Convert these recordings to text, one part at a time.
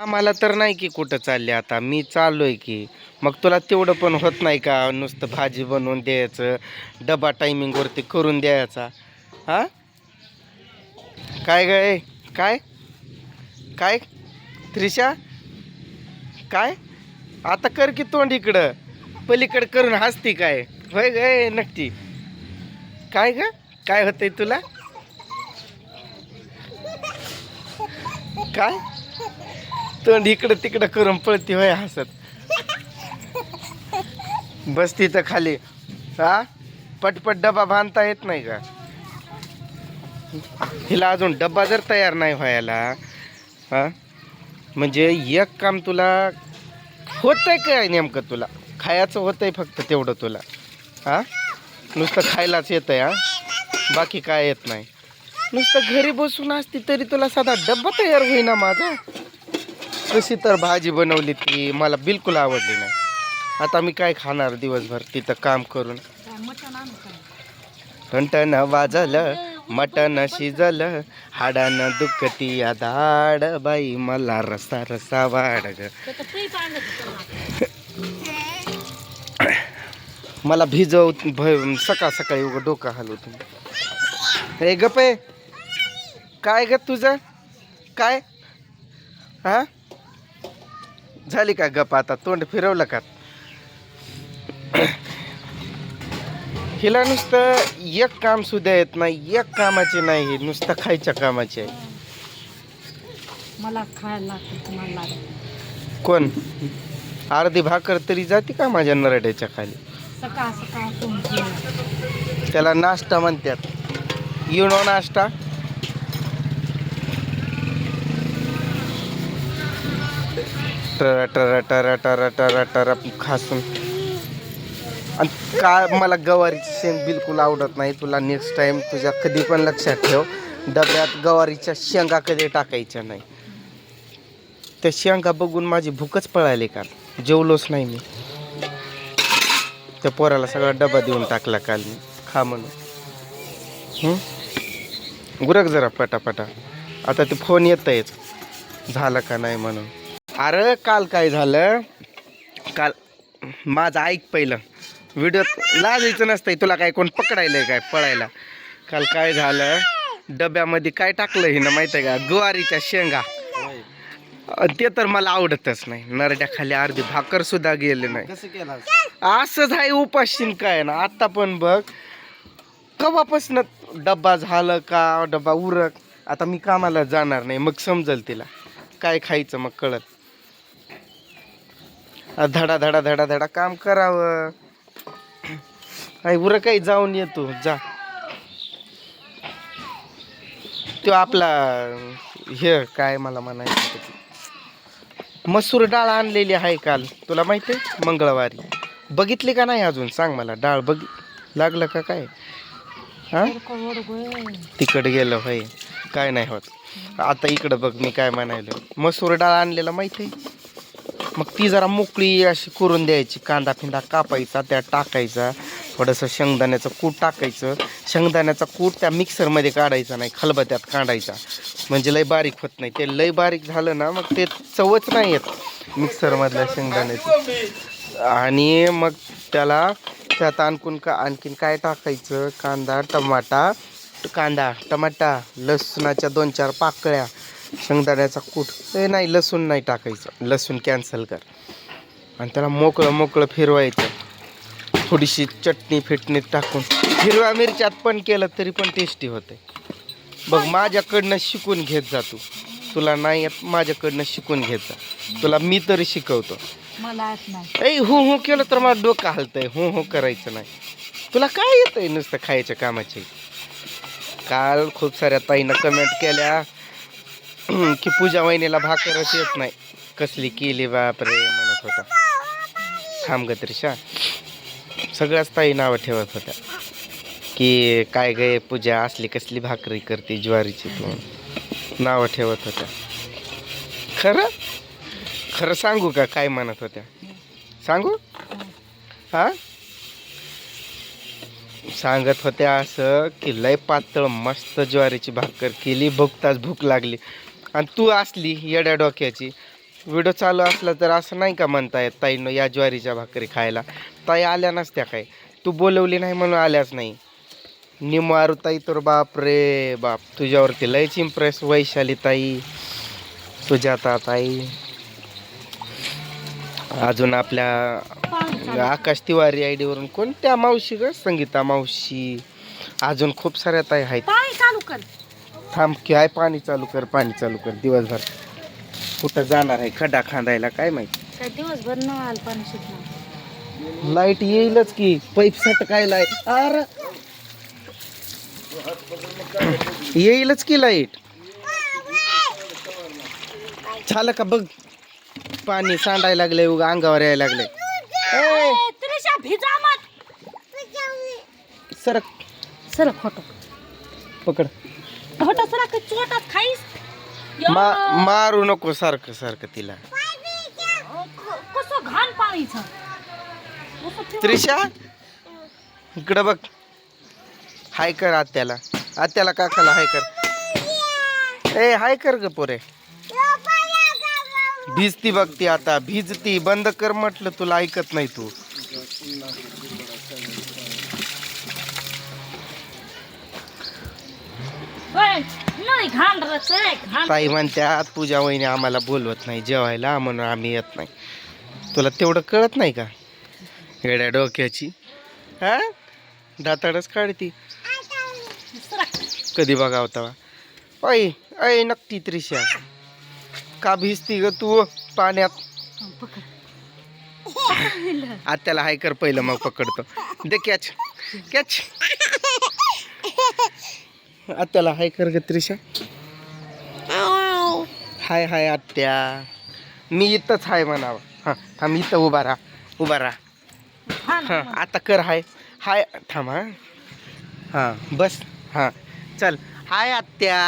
आम्हाला तर नाही की कुठं चालले आता मी चाललोय की. मग तुला तेवढं पण होत नाही का नुसतं भाजी बनवून द्यायचं डबा टायमिंगवरती करून द्यायचा? हा? काय काय काय? काय? त्रिशा? काय? आता कर की तोंड इकडं. पलीकडं करून हसती काय? होय गय नक्की. काय ग? काय होतंय तुला? काय? तोंड इकडं तिकडं करून पळती होय हसत. बस तिथं खाली. हा? पटपट डबा बांधता येत नाही का? हिला अजून डब्बा जर तयार नाही व्हायला हा? म्हणजे एक काम तुला होतंय काय नेमकं तुला? खायचं होतंय फक्त तेवढं तुला. हा? नुसतं खायलाच येतंय हा? बाकी काय येत नाही. नुसतं घरी बसून असती तरी तुला साधा डब्बा तयार होईना माझा. कशी तर भाजी बनवली ती मला बिलकुल आवडली नाही. आता मी काय खाणार दिवसभर तिथं काम करून? टणटण वाजलं मटण शिजलं हाडानं दुखती या दाड बाई मला रसा रसा वाढ ग मला भिजव भ सकाळ सकाळी उघड डोकं हलवतो हे गपे काय ग तुझं? काय? हा? झाली का गप आता? तोंड फिरवलं का? हिला नुसतं एक काम सुद्धा येत नाही एक कामाचे नाही हे नुसतं खायच्या कामाचे आहे. मला खायला लागतं तुम्हाला लागत. कोण? अर्धी भाकर तरी जाते का माझ्या नरड्याच्या खाली? सकाळ सकाळ तुमची त्याला नाश्ता म्हणतात. यु नो नाश्ता? टर टर टर टर टर टर खासून. आणि काय मला गवारीची शेंग बिलकुल आवडत नाही. तुला नेक्स्ट टाइम तुझ्या कधी पण लक्षात ठेव. डब्यात गवारीच्या शेंगा कधी टाकायच्या नाही. त्या शेंगा बघून माझी भूकच पळाली काल. जेवलोच नाही मी. त्या पोराला सगळा डबा देऊन टाकला काल मी. खा म्हणून. गुरक जरा पटापटा. आता ते फोन येत झालं का नाही म्हणून. अरे काल काय झालं? काल माझं ऐक पहिलं. व्हिडिओ लाजायचं नसतंय तुला काय कोण पकडायलंय काय पळायला? काल काय झालं? डब्यामध्ये काय टाकलं हिनं माहिती आहे का? ज्वारीच्या शेंगा. ते तर मला आवडतच नाही. नरड्या खाली अर्धी भाकर सुद्धा गेले नाही. असंच आहे उपाशीन काय ना? आता पण बघ. कवापासून डब्बा झालं का? डब्बा उरक. आता मी कामाला जाणार नाही. मग समजल तिला. काय खायचं मग कळत धडा धडा धडा धडा. काम करावं. काही उरं काही जाऊन येतो जा. तो आपला हे काय मला म्हणायचं मसूर डाळ आणलेली आहे काल. तुला माहिती आहे? मंगळवारी. बघितली का नाही अजून? सांग मला. डाळ बघ लागलं का काय? तिकड गेलं होय. काय नाही होत. आता इकडं बघ मी काय म्हणायलो. मसूर डाळ आणलेला माहिती आहे? मग ती जरा मोकळी अशी करून द्यायची. कांदा फिंदा कापायचा त्यात टाकायचा. थोडंसं शेंगदाण्याचं कूट टाकायचं. शेंगदाण्याचा कूट त्या मिक्सरमध्ये काढायचा नाही खलबत्यात काढायचा. म्हणजे लय बारीक होत नाही. ते लय बारीक झालं ना मग ते चवच नाही येत मिक्सरमधल्या शेंगदाण्याची. आणि मग त्याला त्यात आणखून का आणखीन काय टाकायचं? कांदा टमाटा कांदा टमाटा लसणाच्या दोन चार पाकळ्या. शेंगदाण्याचा कूट. ए नाही लसूण नाही टाकायचं. लसूण कॅन्सल कर. आणि त्याला मोकळं मोकळं फिरवायचं. थोडीशी चटणी फिटणी टाकून. हिरव्या मिरच्यात पण केलं तरी पण टेस्टी होते बघ माझ्याकडनं शिकून घेत जा तू. तुला नाही येत माझ्याकडनं शिकून घेत जा. तुला मी तरी शिकवतो. मला ए हू हू केलं तर मला डोकं हलतंय. हू हू करायचं नाही. तुला काय येतंय नुसतं खायच्या कामाचे? काल खूप साऱ्या ताईनं कमेंट केल्या. की पूजा वहिनीला भाकरच येत नाही. कसली केली बापरे म्हणत होता. थांब ग त्रिशा. सगळ्याच ताई नावं ठेवत होत्या. की काय गय पूजा असली कसली भाकरी करते ज्वारीची तू? नावं ठेवत होत्या. खरं? खरं सांगू का काय म्हणत होत्या? सांगू? हा? सांगत होत्या असं की लय पातळ मस्त ज्वारीची भाकर केली भुकताच भूक लागली. आणि तू असली येड्या डोक्याची. व्हिडिओ चालू असला तर असं नाही का म्हणता येत ताईनं या ज्वारीच्या भाकरी खायला. ताई आल्या नसत्या काय. तू बोलवली नाही म्हणून आल्याच नाही. निमारू ताई तर बाप रे बाप. तुझ्यावरती लयच इम्प्रेस वैशाली ताई. सुजाता ताई. अजून आपल्या आकाश तिवारी आय डीवरून कोणत्या मावशी ग? संगीता मावशी. अजून खूप साऱ्या ताई आहेत. थांब काय पाणी चालू कर पाणी चालू कर दिवसभर. कुठं जाणार आहे? खड्डा खांदायला काय माहिती? काय दिवसभर न आलं पाणी सुटणार. लाइट येईलच की पैप सट काय लाइट अरे! येईलच की लाइट. झालं का बघ? पाणी सांडायला लागलंय उगा अंगावर यायला लागलंय ए, त्रिशा भिजा मत सरक. सर खोटं पकड. चोटात खाईस? मा मारू नको सारखं सारखं तिला. कसं घाण. त्रिशा इकडं बघ. हाय कर आत्याला. आत्याला काकाला हाय कर. ए हाय कर ग पोरे. भिजती बघ ती आता भिजती. बंद कर म्हटलं तुला ऐकत नाही तू. नाही घाण रच आहे, घाण ताई म्हणत्यात पूजा वहिनी आम्हाला बोलवत नाही जेवायला म्हणून आम्ही येत नाही. तुला तेवढं कळत नाही का? येड्या डोक्याची. हा? दाताडच काढती. कधी बघावं तेव्हा ऐ ऐ नक्की त्रिशा. का भिजती ग तू पाण्यात. आत्याला हाय कर पहिलं मग पकडतो. दे कॅच कॅच आत्याला हाय कर ग त्रिशा. हाय हाय आत्या. मी इथंच हाय म्हणावं. हां थांब इथं उभा राहा उभा राहा. हां आता कर हाय. हाय थांब हां. हां बस. हां चल. हाय आत्या.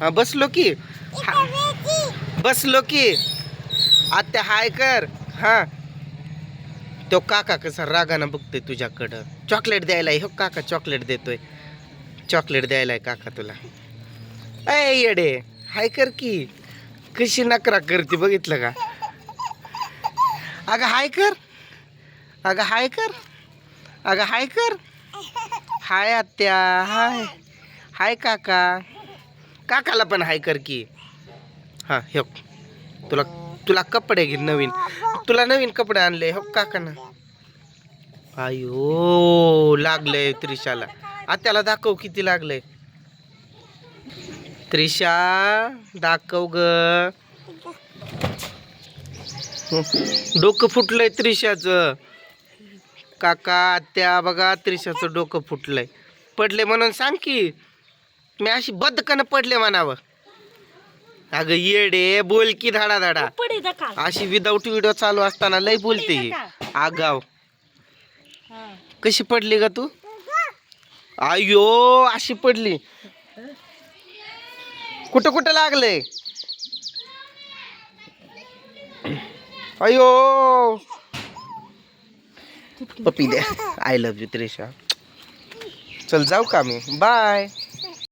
हां बसलो की. बसलो की. आत्या हाय कर. हां. तो काका कसा रागानं बघतोय तुझ्याकडं. चॉकलेट द्यायला हो काका चॉकलेट देतोय. चॉकलेट द्यायला आहे काका तुला. अय येडे. हाय कर की. कशी नकरा करते बघितलं का? अगं हाय कर. अगं हाय कर. अगं हाय कर. हाय आत्या हाय. हाय काका. काकाला पण हाय कर की. हां हे तुला तुला कपडे घे नवीन. तुला नवीन कपडे आणले हो काकांना. अयो लागलंय त्रिशाला. आत्याला दाखव किती लागलंय. त्रिशा दाखव ग. डोकं फुटलंय त्रिशाचं. काका आत्या बघा त्रिशाचं डोकं फुटलंय. पडले म्हणून सांग की मी अशी बदकन पडले म्हणावं. अगं येडे बोल की धाडा धाडा अशी विदाऊट व्हिडिओ चालू असताना लय बोलते ही. आगाव. कशी पडली का तू? अयो अशी पडली. कुठं कुठं लागलंय अयो पप्पी द्या आय लव्ह यू त्रेशा चल जाऊ का मी बाय